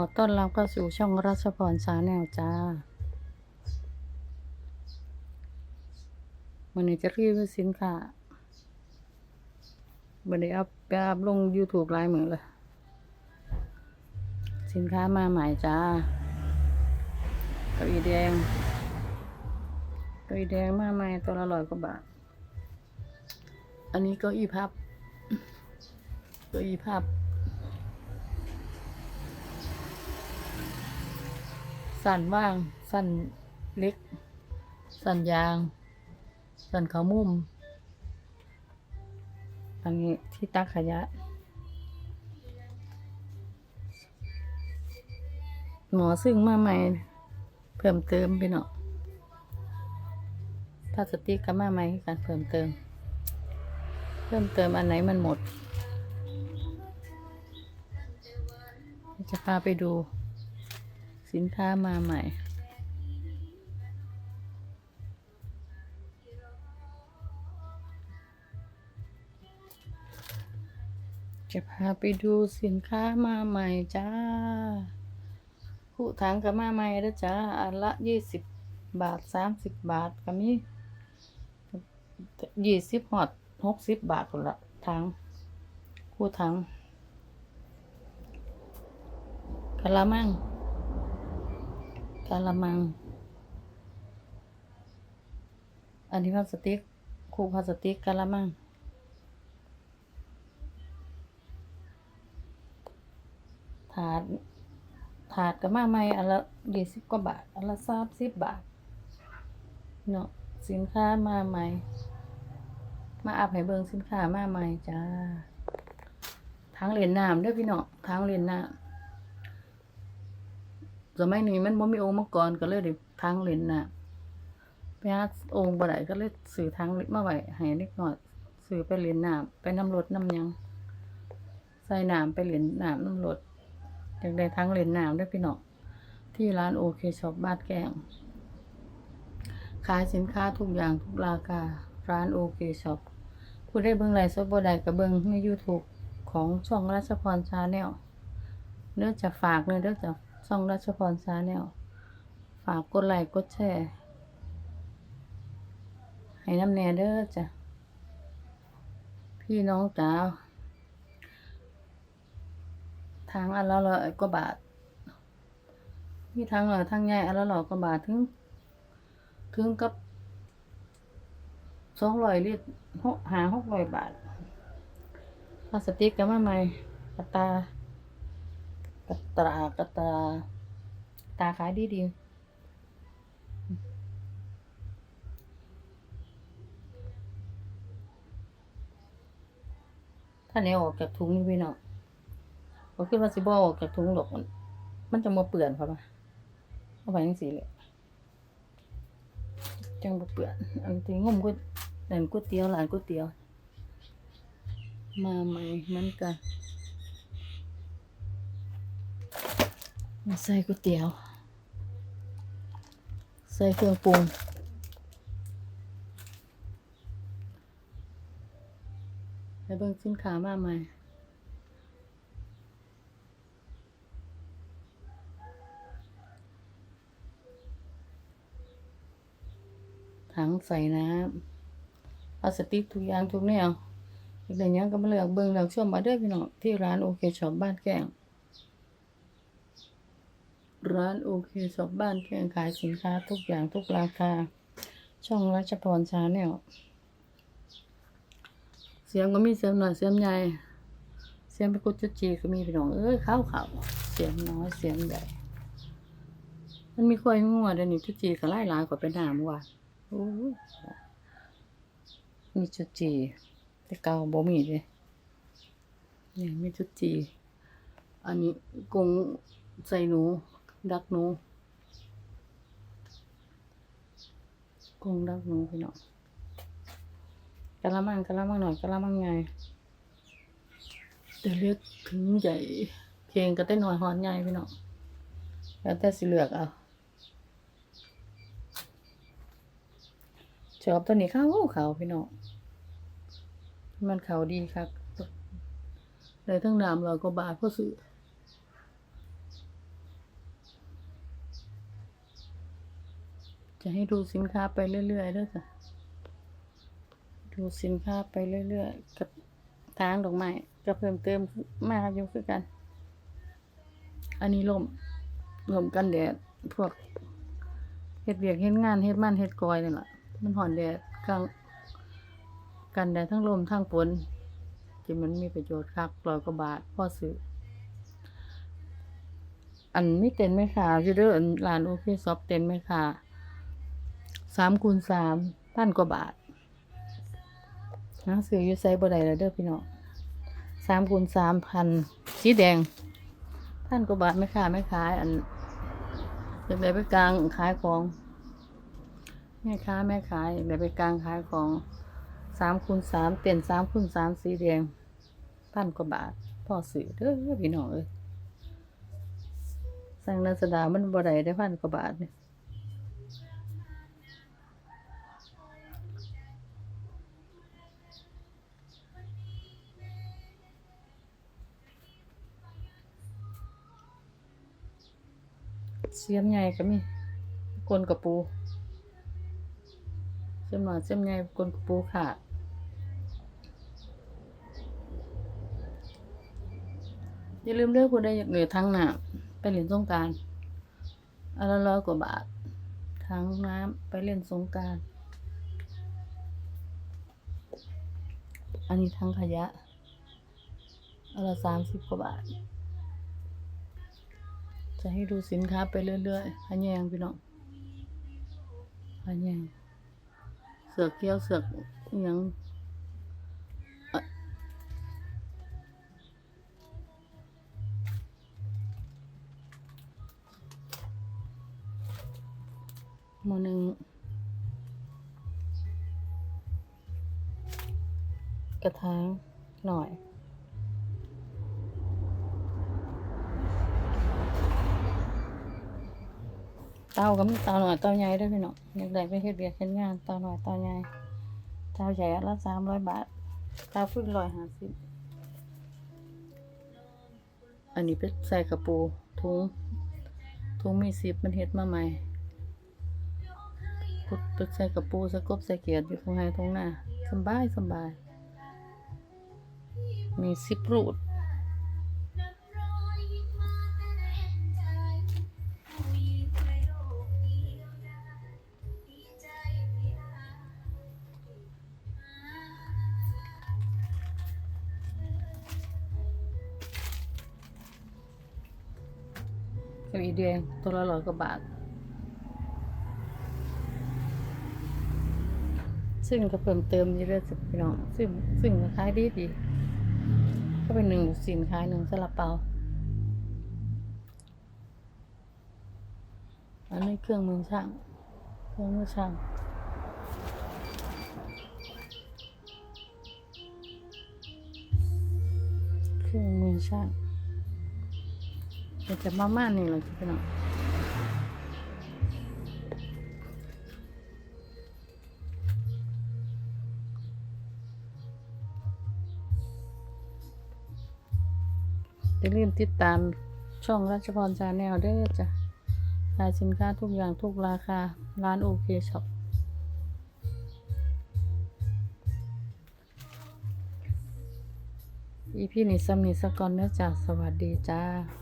อต้อนรับเข้าสู่ช่องรัชพรชาแนลจ้าวันนี้จะรีวิวสินค้าวันนี้อัพไปอัพลง YouTube ไลน์มือเลย สินค้ามาใหม่จ้าเก้าอี้แดงเก้าอี้แดงมาใหม่ตัวละร้อยกว่าบาท อันนี้เก้าอี้พับเก้าอี้พับ สั่นว่าง สั่นเล็ก สั่นยาง สั่นเขามุม อันนี้ที่ตักขยะ หมอซึ่งมาใหม่ เพิ่มเติมพี่เนาะพลาสติกก็มาใหม่การเพิ่มเติม เพิ่มเติมอันไหนมันหมด จะพาไปดู สินค้ามาใหม่ จะพาไปดูสินค้ามาใหม่จ้าคู่ถังกับมาใหม่แล้วจ้า อันละยี่สิบบาทสามสิบบาทก็มียี่สิบหอดหกสิบบาทคนละถังคู่ถังกะละมัง กะละมัง อันนี้พลาสติกคู่พลาสติกกะละมัง ถาด ถาดก็มาใหม่อันละยี่สิบกว่าบาท อันละสามสิบบาท เนาะสินค้ามาใหม่ มาอัพให้เบิงสินค้ามาใหม่จ้าทางเหรียญน้ำเด้วยพี่เนาะทางเหรียญน้ำ สมัยนี้มันบ่มีโอ่งมังกรก็เลยได้ทางเลนน่ะไปหาโอ่งบ่ได้ก็เลยซื้อทางเล็กมาไว้ให้เล็กน้อยซื้อไปเลนน้ำไปน้ำรถน้ำยังใส่น้ำไปเลนน้ำน้ำรถอยากได้ทางเลนน้ำเด้วยพี่น้องที่ร้านโอเคช็อปบ้านแกงขายสินค้าทุกอย่างทุกราคาร้านโอเคช็อปผู้ได้เบิ่งไลฟ์สดบ่ได้ก็เบิ่งใน YouTube ของช่องราชพรชาแนลเนื้อจะฝากเนื้อเด้อจะ ช่องราชพรชาแนลฝากกดไลค์กดแชร์ ให้น้ำแน่เด้อจ้ะ พี่น้องจ๋าทางอันละร้อยกว่าบาทมีทางหน่อทางใหญ่อันละร้อยกว่าบาทถึง ถึงกับสองร้อยลิตรหกหาหกร้อยบาทพลาสติกก็มาใหม่กระตา กระตรากระตาตาขายดีดีถ้าเนี้ออกจากถุงนี่พี่น้องผมคิดว่าสิบออกจากถุงหรอกมัน มันจะมาเปื่อนเขาปะเอาไปยังสีเลยจังมาเปื่อนอันที่งมก็ร้านก๋วยเตี๋ยวร้านก๋วยเตี๋ยว มาใหม่เหมือนกัน มาใส่ก๋วยเตี๋ยว ใส่เครื่องปรุงไปเบิ่งสินค้ามาใหม่ถังใส่น้ำพลาสติกทุกอย่างทุกแนวอีกหนึ่งอย่างก็มาเลือกเบิ่งเลือกชมมาเด้อพี่น้องที่ร้านโอเคช็อปบ้านแกง ร้านโอเคช็อปบ้านแกงขายสินค้าทุกอย่างทุกราคา ช่องรัชพรชาแนลเสียงก็มีเสียงหน่อยเสียงใหญ่ เสียงไปกุจุจีก็มีพี่น้องเอ้ยข้าวขาเสียงน้อยเสียงใหญ่มันมีควายงัวเดี๋ยวนี้จุจีก็ไล่หลายกว่าเป็นหนามว่ะโอ้มีจุจีแต่เก่าบ่มีเลยนี่มีจุจีอันนี้กงใส่หนู ดักหนูกงดักหนูพี่น้องกะละมังกะละมังหน่อยกะละมังไงแต่เลือกถึงใหญ่เพลงก็ได้หน่อยหอนใหญ่พี่น้องแล้วแต่สิเลือกเอาชอบตัวนี้เข้าเขาพี่น้องมันเขาดีครับเลยทั้งน้ำเราก็บาทเพราะซื้อ จะให้ดูสินค้าไปเรื่อยๆด้วยจ้ะดูสินค้าไปเรื่อยๆกับทางดอกไม้ก็เพิ่มเติมมากอยู่คือกัน อันนี้ลมลมกันแดดพวกเฮ็ดเวียกเฮ็ดงานเฮ็ดมันเฮ็ดกอยนี่แหละมันห่อนแดดกลางกันแดดทั้งลมทั้งฝนที่มันมีประโยชน์คักร้อยกว่าบาทพ่อซื้ออันมีเต็นไหมคะยูเดออันร้านโอเคซอฟเต็นไหมคะ สามคูณสามพันกว่าบาทหาซื้ออยู่ไซบ่ได้แล้วเด้อพี่น้องสามคูณสามพันสีแดงพันกว่าบาทไม่ค่ะไม่ขาย อันอยากได้ไปกลางขายของแม่ค้าแม่ขายอยากได้ไปกลางขายของสามคูณสามเต็นสามคูณสามสีแดงพันกว่าบาทพ่อซื้อเด้อพี่น้องเอ้ยสั่งลาซาดามันบ่ได้ได้พันกว่าบาทเนี่ย เสียมใหญ่ก็มีกลนกระปูเสียมหน่อยเสียมใหญ่กลนกระปูค่ะอย่าลืมเลือกผู้ใดอยากเหลือทั้งน้ำไปเล่นสงการอันละร้อยกว่าบาท ทั้งน้ำไปเล่นสงการอันนี้ทั้งขยะอันละสามสิบกว่าบาท จะให้ดูสินค้าไปเรื่อยๆฮันแยงพี่น้องฮันแยงเสือกเกี้ยวเสือกอยังหมหนึ่งกระถางหน่อย เตาก็มีเตาหน่อยเตาใหญ่ด้วยพี่น้องอยากได้ไปเฮ็ดเบียกเฮ็ดงานเตาหน่อยเตาใหญ่เตาใหญ่ละสามร้อยบาทเตาฟื้นร้อยห้าสิบอันนี้เป็นใส่กระปูถุงถุงมีสิบมันเฮ็ดมาใหม่พุดไปใส่กระปูส่กบใส่เกียดอยู่ตรงไหนตรงหน้าสบายสบาย มีซิปรูด เก้าอี้แดงตัวละร้อยกว่าบาท ซึ่งก็เพิ่มเติมอยู่เรื่อยๆพี่น้องซึ่งซึ่งขายดีดีก็เป็นหนึ่งสินค้าหนึ่งซาลาเปาอันนี้เครื่องมือช่าง เครื่องมือช่างเครื่องมือช่าง เดี๋ยวจะมามานี่เลยพี่น้องอย่าลืมติดตามช่องราชพรชาแนลเด้อจ้ะขายสินค้าทุกอย่างทุกราคา ร้านโอเคช็อปอีพี่นี่สำนีสกอนเนื้อจ้ะสวัสดีจ้า